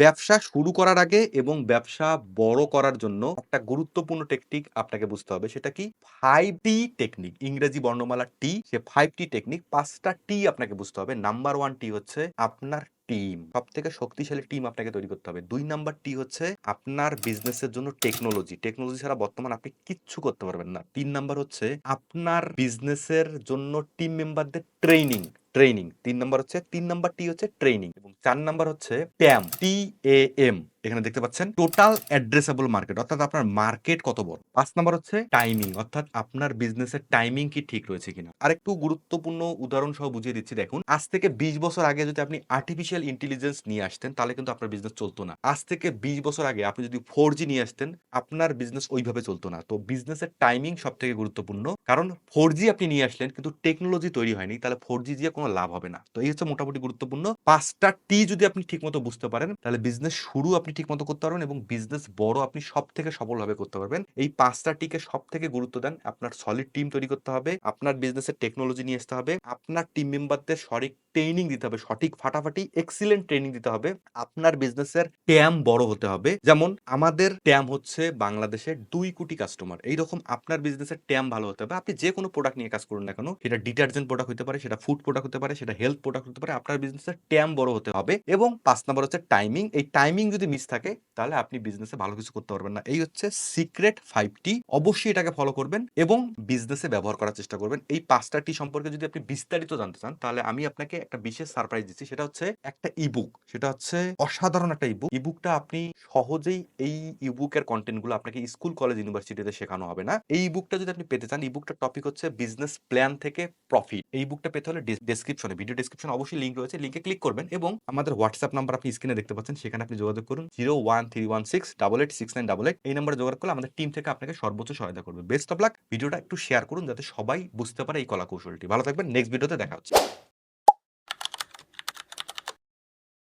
ব্যবসা শুরু করার আগে এবং ব্যবসা বড় করার জন্য একটা গুরুত্বপূর্ণ টেকনিক আপনাকে বুঝতে হবে। সেটা কি? ফাইভ টি টেকনিক ইংরেজি বর্ণমালা টি সে ফাইভ টি টেকনিক পাঁচটা টি আপনাকে বুঝতে হবে। নাম্বার ওয়ান টি হচ্ছে আপনার টিম সব থেকে শক্তিশালী টিম আপনাকে তৈরি করতে হবে। দুই নাম্বার টি হচ্ছে আপনার বিজনেসের জন্য টেকনোলজি টেকনোলজি ছাড়া বর্তমান আপনি কিচ্ছু করতে পারবেন না। তিন নাম্বার হচ্ছে আপনার বিজনেসের জন্য টিম মেম্বারদের ট্রেনিং ট্রেনিং তিন নম্বর হচ্ছে, তিন নম্বরটি হচ্ছে ট্রেনিং এবং চার নম্বর হচ্ছে ট্যাম টি এ এম এখানে দেখতে পাচ্ছেন টোটাল অ্যাড্রেসেবল মার্কেট অর্থাৎ আপনার মার্কেট কত বড়? পাঁচ নাম্বার হচ্ছে টাইমিং অর্থাৎ আপনার বিজনেসের টাইমিং কি ঠিক রয়েছে কিনা? আরেকটু গুরুত্বপূর্ণ উদাহরণ সহ বুঝিয়ে দিচ্ছি, দেখুন, আজ থেকে বিশ বছর আগে যদি আপনি আর্টিফিশিয়াল ইন্টেলিজেন্স নিয়ে আসতেন, তাহলে কিন্তু আপনার বিজনেস চলতো না। আজ থেকে বিশ বছর আগে আপনি যদি ফোর নিয়ে আসতেন, আপনার বিজনেস ওইভাবে চলতো না। তো বিজনেসের টাইমিং সব থেকে গুরুত্বপূর্ণ, কারণ ফোর আপনি নিয়ে আসলেন, কিন্তু টেকনোলজি তৈরি হয়নি, তাহলে ফোর জি দিয়ে কোনো লাভ হবে না। তো এই হচ্ছে মোটামুটি গুরুত্বপূর্ণ। পাঁচটা টি যদি আপনি ঠিক মতো বুঝতে পারেন, তাহলে বিজনেস শুরু আপনি ঠিকমতো করতে পারবেন এবং বিজনেস বড় আপনি সব থেকে সফলভাবে করতে পারবেন। এই পাঁচটা টিকে সব থেকে গুরুত্ব দেন। আপনার সলিড টিম তৈরি করতে হবে। আপনার বিজনেসের টেকনোলজি নিয়ে আসতে হবে। আপনার টিম মেম্বারদের সঠিক ট্রেনিং দিতে হবে। সঠিক ফাটাফাটি এক্সিলেন্ট ট্রেনিং দিতে হবে। আপনার বিজনেসের ট্যাম বড় হতে হবে। যেমন আমাদের ট্যাম হচ্ছে বাংলাদেশের দুই কোটি কাস্টমার এইরকম আপনার বিজনেসের ট্যাম ভালো হতে হবে। আপনি যে কোনো প্রোডাক্ট নিয়ে কাজ করুন না কেন, সেটা ডিটারজেন্ট প্রোডাক্ট হতে পারে, সেটা ফুড প্রোডাক্ট হতে পারে, সেটা হেলথ প্রোডাক্ট হতে পারে, আপনার বিজনেসের ট্যাম বড় হতে হবে। এবং পাঁচ নাম্বার হচ্ছে টাইমিং এই টাইমিং যদি মিস থাকে, তাহলে আপনি বিজনেসে ভালো কিছু করতে পারবেন না। এই হচ্ছে সিক্রেট ফাইভ টি অবশ্যই এটাকে ফলো করবেন এবং বিজনেসে ব্যবহার করার চেষ্টা করবেন। এই পাঁচটা টি সম্পর্কে যদি আপনি বিস্তারিত জানতে চান, তাহলে আমি আপনাকে একটা বিশেষ সারপ্রাইজ দিচ্ছি, সেটা হচ্ছে একটা ইবুক সেটা হচ্ছে অসাধারণ একটা ইবুক ইবুকটা আপনি সহজেই এই ইবুকের কন্টেন্টগুলো আপনাকে স্কুল কলেজ ইউনিভার্সিটিতে শেখানো হবে না। এই বুকটা যদি আপনি পেতে চান এই বুকটার টপিক হচ্ছে বিজনেস প্ল্যান থেকে প্রফিট এই বুকটা পেতে হলে ডেসক্রিপশনে ভিডিও ডেসক্রিপশনে অবশ্যই লিঙ্ক রয়েছে লিঙ্কে ক্লিক করবেন এবং আমাদের হোয়াটসঅ্যাপ নাম্বার আপনি স্ক্রিনে দেখতে পাচ্ছেন, সেখানে আপনি যোগাযোগ করুন zero one three one six double eight six nine double eight এই নাম্বারে যোগাযোগ করলে আমাদের টিম থেকে আপনাকে সর্বোচ্চ সহায়তা করবে। বেস্ট অফ লাক ভিডিওটা একটু শেয়ার করুন, যাতে সবাই বুঝতে পারে এই কলা কৌশলটি ভালো থাকবেন নেক্সট ভিডিওতে দেখা হচ্ছে।